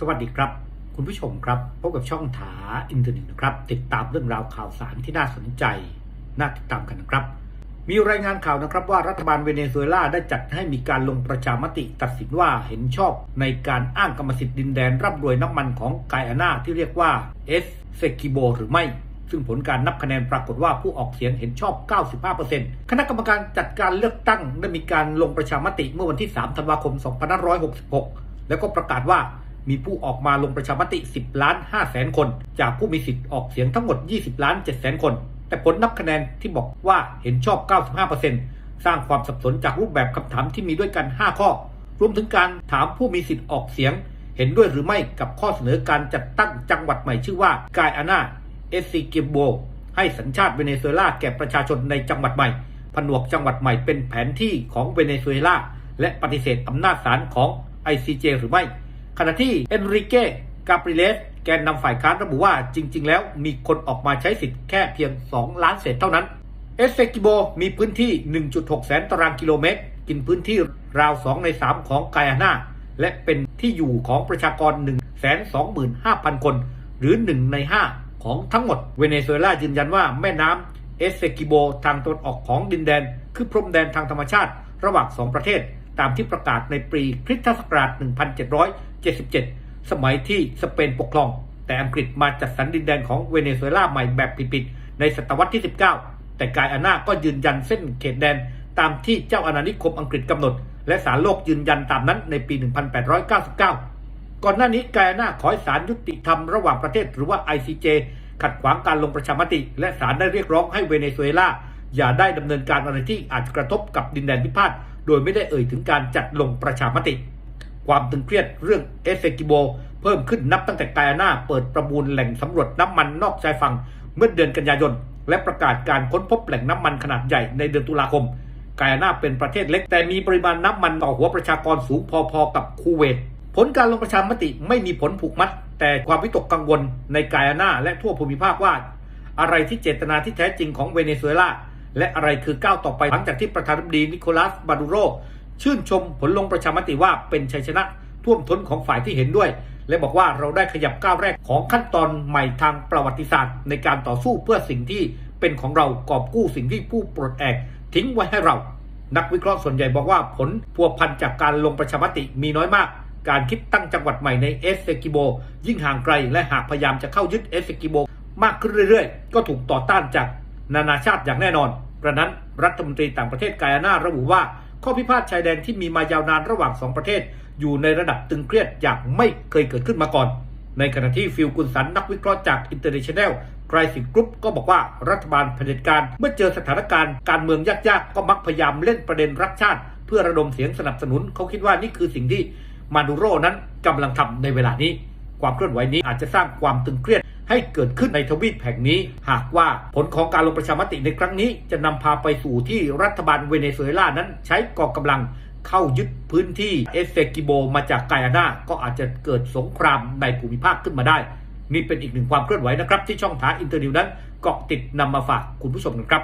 สวัสดีครับ คุณผู้ชมครับพบกับช่องถาอินเทอร์เน็ตนะครับ ติดตามเรื่องราวข่าวสารที่น่าสนใจ น่าติดตามกันนะครับ มีรายงานข่าวนะครับว่ารัฐบาลเวเนซุเอลาได้จัดให้มีการลงประชามติตัดสินว่าเห็นชอบในการอ้างกรรมสิทธิ์ดินแดนร่ำรวยน้ำมันของไกอานาที่เรียกว่าเอสเซกิโบหรือไม่ซึ่งผลการนับคะแนนปรากฏว่าผู้ออกเสียงเห็นชอบ 95%คณะกรรมการจัดการเลือกตั้งได้มีการลงประชามติเมื่อวันที่ 3 ธันวาคม 2566 แล้วก็ประกาศว่า มีผู้ออกมาลงประชามติ 10 ล้าน5แสนคน จากผู้มีสิทธิ์ออกเสียงทั้งหมด 20 ล้าน7แสนคน แต่ผลนับคะแนนที่บอกว่าเห็นชอบ 95%สร้างความสับสนจากรูปแบบคำถามที่มีด้วยกัน 5 ข้อ รวมถึงการถามผู้มีสิทธิ์ออกเสียง เห็นด้วยหรือไม่กับข้อเสนอการจัดตั้งจังหวัดใหม่ชื่อว่ากายอานาเอสซิกิโบให้สัญชาติเวเนซุเอลาแก่ประชาชนในจังหวัดใหม่ ผนวกจังหวัดใหม่เป็นแผนที่ของเวเนซุเอลาและปฏิเสธอำนาจศาลของ ICJ หรือไม่ ขณะที่เอนริเก้กาปริเลสแกนนำฝ่ายค้านระบุว่าจริง ๆ แล้วมีคนออกมาใช้สิทธิ์แค่เพียง 2 ล้านเศษเท่านั้น เอสเซกิโบมีพื้นที่ 1.6 แสนตารางกิโลเมตร กินพื้นที่ราว 2 ใน 3 ของไกอานาและเป็นที่อยู่ของประชากร 125,000 คน หรือ 1 ใน 5 ของทั้งหมด เวเนซุเอลายืนยันว่าแม่น้ำเอสเซกิโบทางตนออกของดินแดน คือพรมแดนทางธรรมชาติ ระหว่างสองประเทศ ตามที่ประกาศในปีคริสตศักราช 1777 สมัยที่สเปนปกครอง แต่อังกฤษมาจัดสรรดินแดนของเวเนซุเอลาใหม่แบบผิดๆในศตวรรษที่ 19 แต่กายอานาก็ยืนยันเส้นเขตแดนตามที่เจ้าอาณานิคมอังกฤษกำหนด และศาลโลกยืนยันตามนั้นในปี 1899 ก่อนหน้านี้กายอานาขอให้ศาลยุติธรรมระหว่างประเทศหรือว่า ICJ ขัดขวางการลงประชามติ และศาลได้เรียกร้องให้เวเนซุเอลาอย่าได้ดำเนินการอะไรที่อาจกระทบกับดินแดนพิพาทโดยไม่ได้เอ่ยถึงการจัดลงประชามติ ความตึงเครียดเรื่องเอสเซกิโบเพิ่มขึ้นนับตั้งแต่กายานาเปิดประมูลแหล่งสำรวจน้ำมันนอกชายฝั่งเมื่อเดือนกันยายน และประกาศการค้นพบแหล่งน้ำมันขนาดใหญ่ในเดือนตุลาคมกายานาเป็นประเทศเล็กแต่มีปริมาณน้ำมันต่อหัวประชากรสูงพอๆกับคูเวต ผลการลงประชามติไม่มีผลผูกมัด แต่ความวิตกกังวลในกายานาและทั่วภูมิภาคว่า อะไรที่เจตนาที่แท้จริงของเวเนซุเอลาและอะไรคือก้าวต่อไปหลังจากที่ประธานาธิบดีนิโคลัสบาดูโร ชื่นชมผลลงประชามติว่าเป็นชัยชนะท่วมท้นของฝ่ายที่เห็นด้วย และบอกว่าเราได้ขยับก้าวแรกของขั้นตอนใหม่ทางประวัติศาสตร์ ในการต่อสู้เพื่อสิ่งที่เป็นของเรากอบกู้สิ่งที่ผู้ปลดแอกทิ้งไว้ให้เรา นักวิเคราะห์ส่วนใหญ่บอกว่าผลพัวพันจากการลงประชามติมีน้อยมาก การคิดตั้งจังหวัดใหม่ในเอสเซกิโบ ยิ่งห่างไกลและหากพยายามจะเข้ายึดเอสเซกิโบมากขึ้นเรื่อยๆ ก็ถูกต่อต้านจากนานาชาติอย่างแน่นอนกระนั้นรัฐมนตรีต่างประเทศกายาน่าระบุว่า ข้อพิพาทชายแดนที่มีมายาวนานระหว่างสองประเทศ อยู่ในระดับตึงเครียดอย่างไม่เคยเกิดขึ้นมาก่อน ในขณะที่ฟิลกุนสันนักวิเคราะห์จาก International Crisis Group ก็บอกว่ารัฐบาลเผด็จการเมื่อเจอสถานการณ์การเมืองยากๆ ก็มักพยายามเล่นประเด็นรักชาติ เพื่อระดมเสียงสนับสนุน เขาคิดว่านี่คือสิ่งที่มาดูโรนั้นกำลังทำในเวลานี้ ความเคลื่อนไหวนี้อาจจะสร้างความตึงเครียด ให้เกิดขึ้นในทวีปแห่งนี้ หากว่าผลของการลงประชามติในครั้งนี้ จะนำพาไปสู่ที่รัฐบาลเวเนซุเอลานั้น ใช้กองกำลังเข้ายึดพื้นที่เอสเซกิโบมาจากไกอานาก็อาจจะเกิดสงครามในภูมิภาคขึ้นมาได้ นี่เป็นอีกหนึ่งความเคลื่อนไหวนะครับ ที่ช่องทางอินเตอร์นิวนั้นเกาะติดนำมาฝากคุณผู้ชมกันครับ